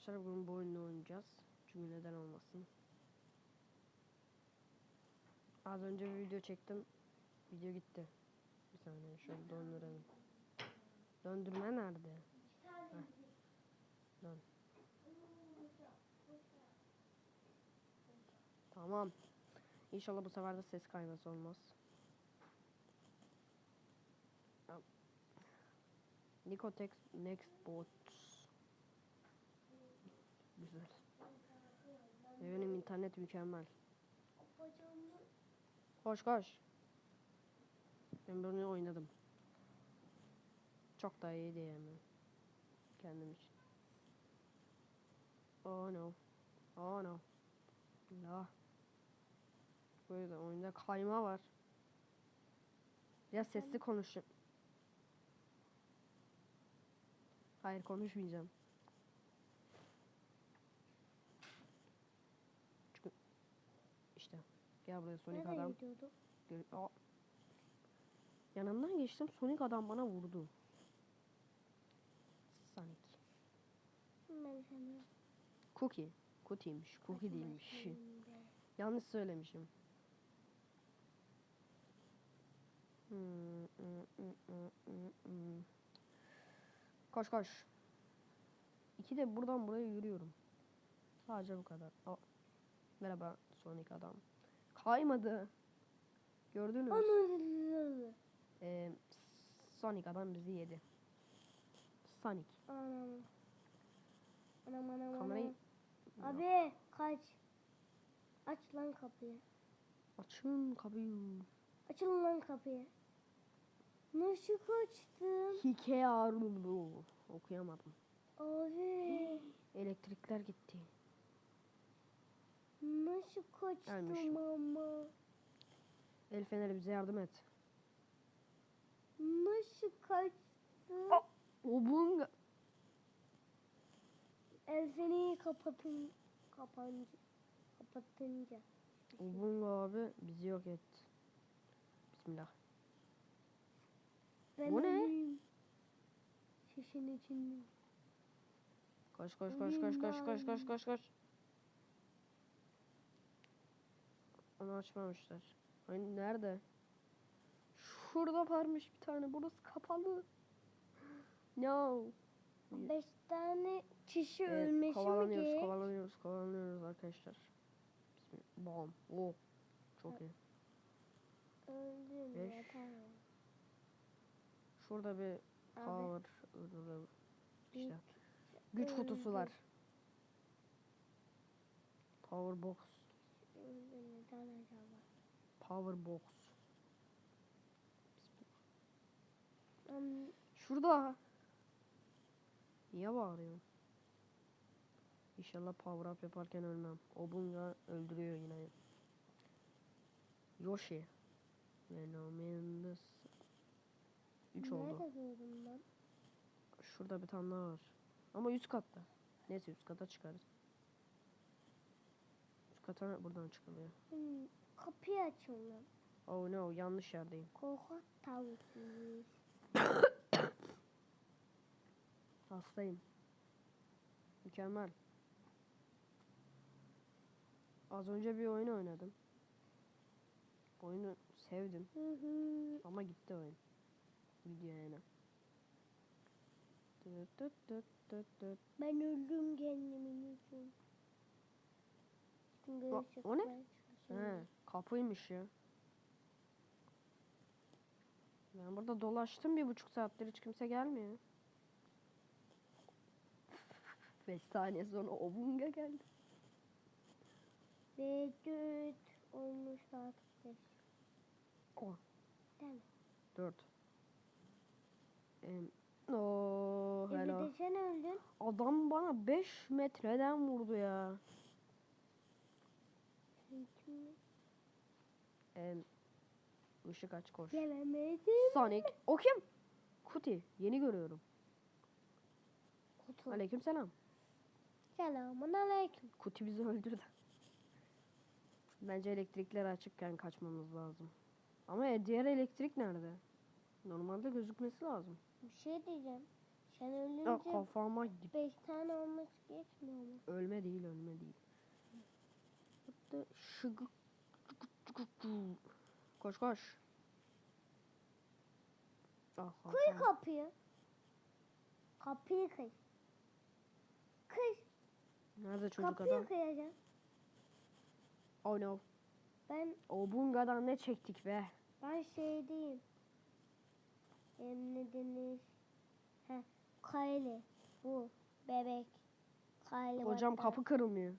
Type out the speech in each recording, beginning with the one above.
arkadaşlar bugün bu oyunu oynayacağız. Çünkü neden olmasın. Az önce bir video çektim. Video gitti. Bir saniye şöyle döndürelim. Döndürme nerede? Dön. Tamam. İnşallah bu sefer de ses kayması olmaz. Tamam. Nicotex Next Bot. Güzel. Benim internet mükemmel. Koş koş. Ben bunu oynadım. Çok da iyi diyemem. Kendim için. Oh no. Oh no. La. Böyle oyunda kayma var. Biraz sesli konuşun. Hayır konuşmayacağım. Çünkü işte gel buraya Sonic Nereye adam. Aa. Yanından geçtim Sonic adam bana vurdu. Sonic. Ben. Cookie. Cookie'ymiş. Cookie değilmiş. Yanlış söylemişim. Hmm, hmm, hmm, hmm, hmm, hmm. Koş koş. İki de buradan buraya yürüyorum. Sadece bu kadar. Aa. Merhaba Sonic adam. Kaymadı. Gördünüz. Anam. Ee, Sonic adam bizi yedi. Sonic. Anam. Anam anam Kamerayı anam. Abi kaç. Aç lan kapıyı. açın kapıyı. Açın lan kapıyı. Nasıl kaçtım? Hikaru. Okuyamadım. Abi. Elektrikler gitti. Nasıl kaçtım Gelmişim. ama? El feneri bize yardım et. Nasıl kaçtım? O bunga. El feneri kapatın. Kapanca. Kapatınca. O bunga abi bizi yok et. Bismillah. Ben Bu ne? Şişin içinde. Koş koş koş koş koş koş koş koş koş. Onu açmamışlar. Hani nerede? Şurada varmış bir tane. Burası kapalı. No. Beş tane kişi Evet, ölmesi mi kovalanıyoruz, gerek? kovalanıyoruz, kovalanıyoruz arkadaşlar. Bismillah. Bam. Oh. Çok iyi. Öldüm Beş. yeter. Şurada bir power ıı, işte güç kutusu var. Power box. Öldü neden acaba? Power box. Am- Şurada. Niye bağırıyorsun? İnşallah power up yaparken ölmem. O bunga öldürüyor yine. Yoshi. Venom in the... 3 oldu. Nerede gördüm ben? Şurada bir tane daha var. Ama üst katta. Neyse üst kata çıkarız. Kata buradan çıkılıyor. Hmm, kapıyı açıyorum. Oh no yanlış yerdeyim. Korkak tavukluyoruz. Hastayım. Mükemmel. Az önce bir oyun oynadım. Oyunu sevdim Hı hı. ama gitti oyun. Video tıt. Ben öldüm kendimin için. Işık o ne? He, kapıymış ya. Ben burada dolaştım bir buçuk saattir hiç kimse gelmiyor. 5 saniye sonra o bunga geldi. Ve dört olmuş saat beş. O. Değil mi? 4. Em, de sen öldün. Adam bana 5 metreden vurdu ya. Ee, ışık aç koş. Gelemedim. Sonic. O kim? Kuti. Yeni görüyorum. Kutu. Aleyküm selam. Selamun aleyküm. Kuti bizi öldürdü. Bence elektrikler açıkken kaçmamız lazım. Ama e, diğer elektrik nerede? Normalde gözükmesi lazım. Bir şey diyeceğim. Sen ölünce... Ya kafama git. Beş tane olması geçmiyor mu? Ölme değil, ölme değil. Hatta şıgık Koş koş. Ah, ah, Kıy kapıyı. Kapıyı kıy. Kıy. Nerede çocuk Kapıyı adam? kıyacağım. Oh no. Ben O bungadan ne çektik be? ben şey diyeyim. Em ne denir? Heh, Kylie. Bu. Bebek. Kylie Hocam hatta. kapı kırılmıyor.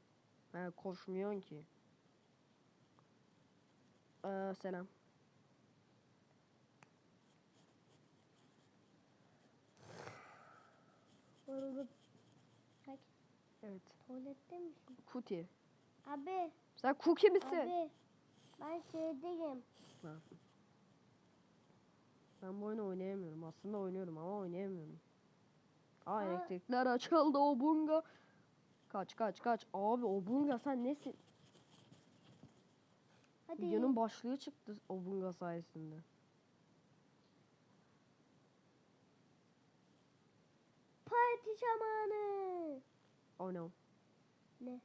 He koşmuyorsun ki. Ee, selam. Vuruldum. Evet. Tuvalette misin? Kuti. Abi. Sen cookie misin? Abi. Ben şeydeyim. Yapayım? Ben bu oyunu oynayamıyorum. Aslında oynuyorum ama oynayamıyorum. Aa Aa. elektrikler açıldı o bunga. Kaç kaç kaç. Abi o bunga sen nesin? Hadi. Videonun başlığı çıktı Obunga sayesinde. Parti zamanı. Oh no. Ne?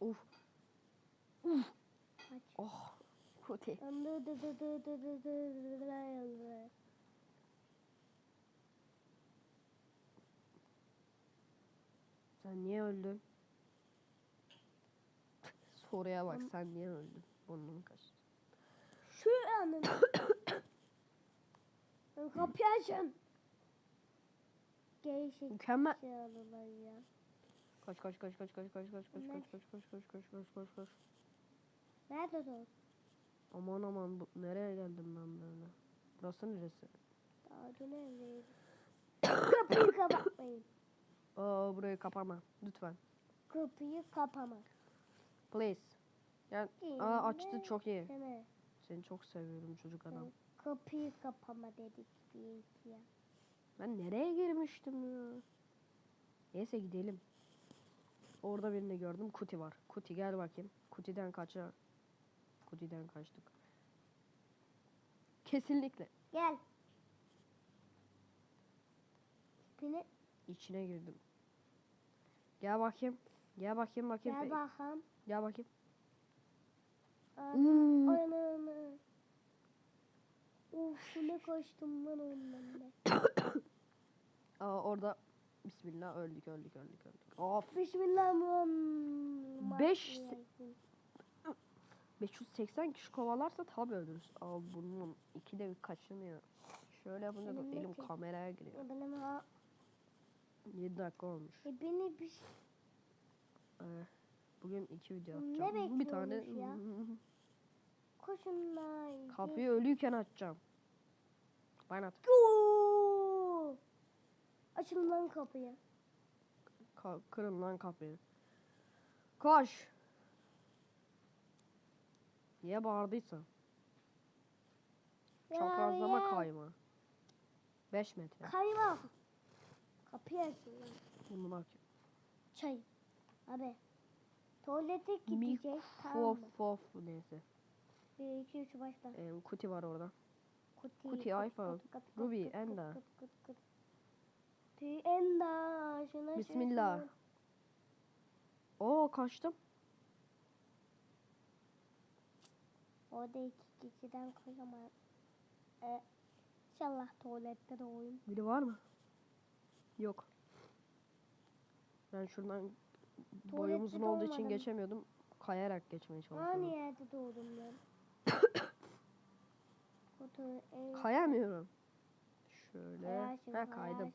Uf. Uf. Aç. Oh. Kötü. Sen niye öldün? Soruya bak sen niye öldün? Burnum kaçtı. Şu anın. Kapıyı açın. Gevşek Mükemmel. çağırırlar ya. Kaç kaç kaç kaç kaç kaç kaç Bunlar- kaç kaç kaç kaç kaç kaç kaç kaç. Nerede o? Aman aman bu, nereye geldim ben böyle? Burası neresi? Daha dün evdeydim. Kapıyı kapatmayın. Aa burayı kapama lütfen. Kapıyı kapama. Please. Gel. Aa açtı çok iyi. Deme. Seni çok seviyorum çocuk adam. Kapıyı kapama dedik bir ya. Ben nereye girmiştim ya? Neyse gidelim. Orada birini gördüm. Kuti var. Kuti gel bakayım. Kuti'den kaça. Kuti'den kaçtık. Kesinlikle. Gel. Tipini İçine girdim. Gel bakayım. Gel bakayım bakayım. gel bakalım. Gel bakayım. Ana, Uuu. Ananı. Uf ne kaçtım lan ondan da. Aa orada Bismillah öldük öldük öldük öldük. Of Bismillahirrahmanirrahim. Beş- 580 kişi kovalarsa tabi ölürüz. Aa bunun ikide bir kaçınıyor. Şöyle yapınca da de elim kameraya giriyor. Benim ha. 7 dakika olmuş. E beni bir Ee, bugün iki video Ne bir tane ya? koşun lan. kapıyı ölüyken açacağım. Ben at. Gol! Açın lan kapıyı. Ka- kırın lan kapıyı. Koş. Niye bağırdıysa? Çaprazlama ya. kayma. 5 metre. Kayma. Kapıyı açın lan. Bunu bak. Çay. Abi. Tuvalete gidecek. Tamam Fof mı? fof neyse. 1, 2, 3 başla. Ee, kuti var orada. Kuti, Kuti, iPhone, Ruby, Enda. Enda. Şuna Bismillah. şuna. Oo kaçtım. Orada iki kişiden kocaman. Ee, inşallah tuvalette de oyun. Biri var mı? Yok. Ben şuradan boyum uzun olduğu için olmadım. geçemiyordum. Kayarak geçmeye Aynı çalışıyordum. yerde doğdum ben. Kayamıyorum. Şöyle. kayarsın, Ha kaydım.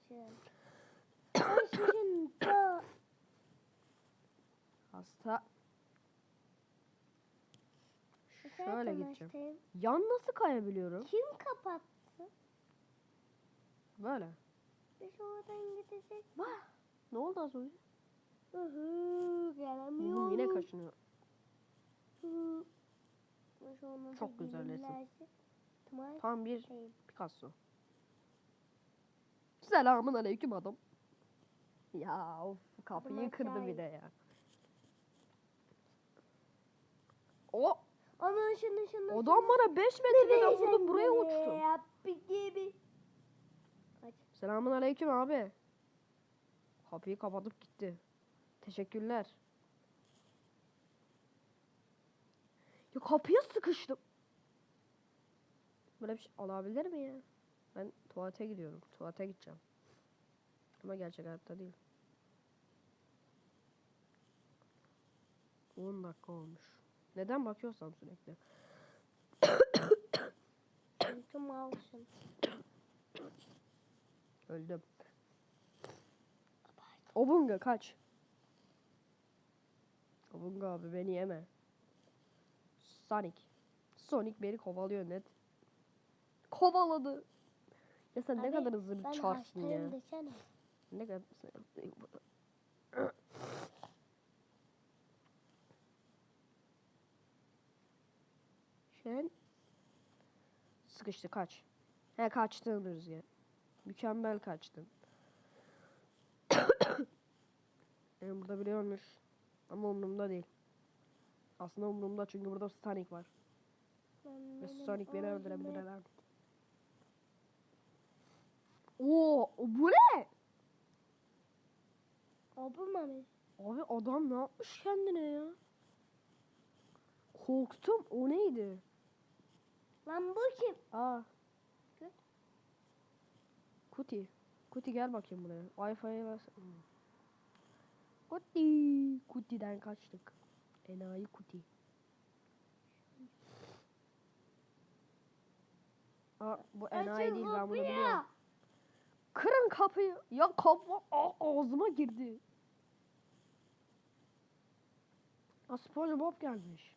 Hasta. Şöyle gideceğim. Yan nasıl kayabiliyorum? Kim kapattı? Böyle. Biz oradan gidecek. Vah! Ne oldu az önce? Gelemiyorum. Yine kaşınıyor. Çok güzel resim. Tam bir. Picasso. Selamun aleyküm adam. Ya of kapıyı kırdı bir de ya. O Ana şunu şunu. adam bana 5 metreden vurdu buraya uçtu. Selamun aleyküm abi. Kapıyı kapatıp gitti. Teşekkürler. Ya kapıya sıkıştım. Böyle bir şey olabilir mi ya? Ben tuvalete gidiyorum. Tuvalete gideceğim. Ama gerçek hayatta değil. 10 dakika olmuş. Neden bakıyorsam sürekli. Çünkü malsın. Öldüm. Obunga kaç. Obunga abi beni yeme. Sonic. Sonic beni kovalıyor net. Kovaladı. Ya sen ne Abi, kadar hızlı bir Ben çarsın ya. desene. Ne kadar Şen sıkıştı kaç. He kaçtın Rüzgar. Mükemmel kaçtın. yani burada biri ölmüş. Ama umurumda değil. Aslında umurumda çünkü burada Sonic var. Ben Ve Sonic beni öldürebilir her an. Oo, bu ne? Abi mami. Abi adam ne yapmış kendine ya? Korktum. O neydi? Lan bu kim? Aa. Kuti. Kuti gel bakayım buraya. Wi-Fi'ye. Hmm. Kuti. Kuti'den kaçtık. Enayi Kuti. Aa, bu enayi Açın değil ben bunu kapıyı. biliyorum. Kırın kapıyı. Ya kapı Aa, ağzıma girdi. Aa, SpongeBob gelmiş.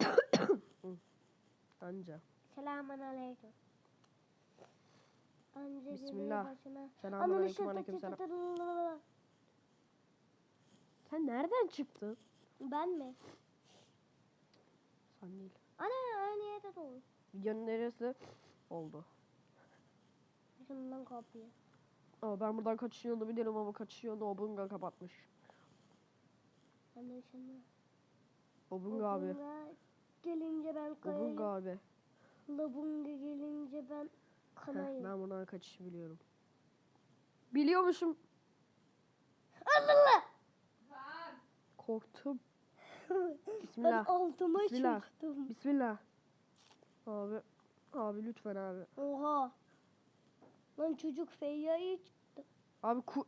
Anca. Selamun aleyküm. Bismillah. Selamünaleyküm Ananı aleyküm selam. Sen nereden çıktın? Ben mi? Sen değil. Ana aynı yerde doğru. Videonun neresi oldu? Şundan kapıyı. Aa, ben buradan kaçış yolunu biliyorum ama kaçış yolunu Obunga kapatmış. Ben de şundan. Obunga abi. Gelince ben Obunga kayayım. abi. Labunga gelince ben Heh, kanayım. ben buradan kaçışı biliyorum. Biliyormuşum. Allah! Korktum. Ben Bismillah. altıma Bismillah. çıktım. Bismillah. Abi. Abi lütfen abi. Oha. Lan çocuk feyyayı çıktı. Abi ku...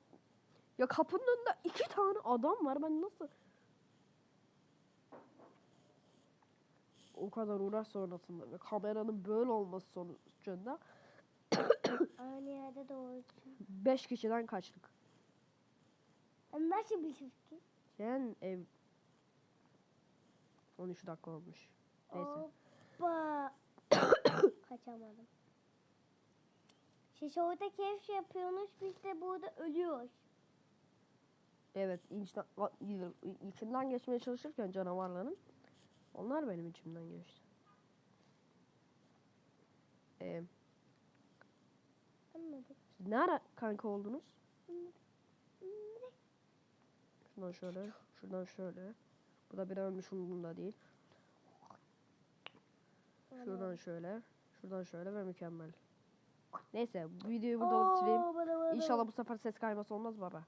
Ya kapının önünde iki tane adam var. Ben nasıl... O kadar uğraş sonrasında ve kameranın böyle olması sonucunda Aynı yerde doğru. 5 kişiden kaçtık. Ben nasıl bir çift Yani ev 13 dakika olmuş. Neyse. Hoppa. Kaçamadım. Siz orada keyif yapıyorsunuz biz de burada ölüyoruz. Evet, içten, içinden geçmeye çalışırken canavarların onlar benim içimden geçti. Ee, Anladık. siz ne ara kanka oldunuz? Şuradan şöyle, şuradan şöyle. Bu da bir ölmüş umurumda değil. Şuradan şöyle, şuradan şöyle ve mükemmel. Neyse, bu videoyu burada bitireyim. İnşallah bu sefer ses kayması olmaz baba.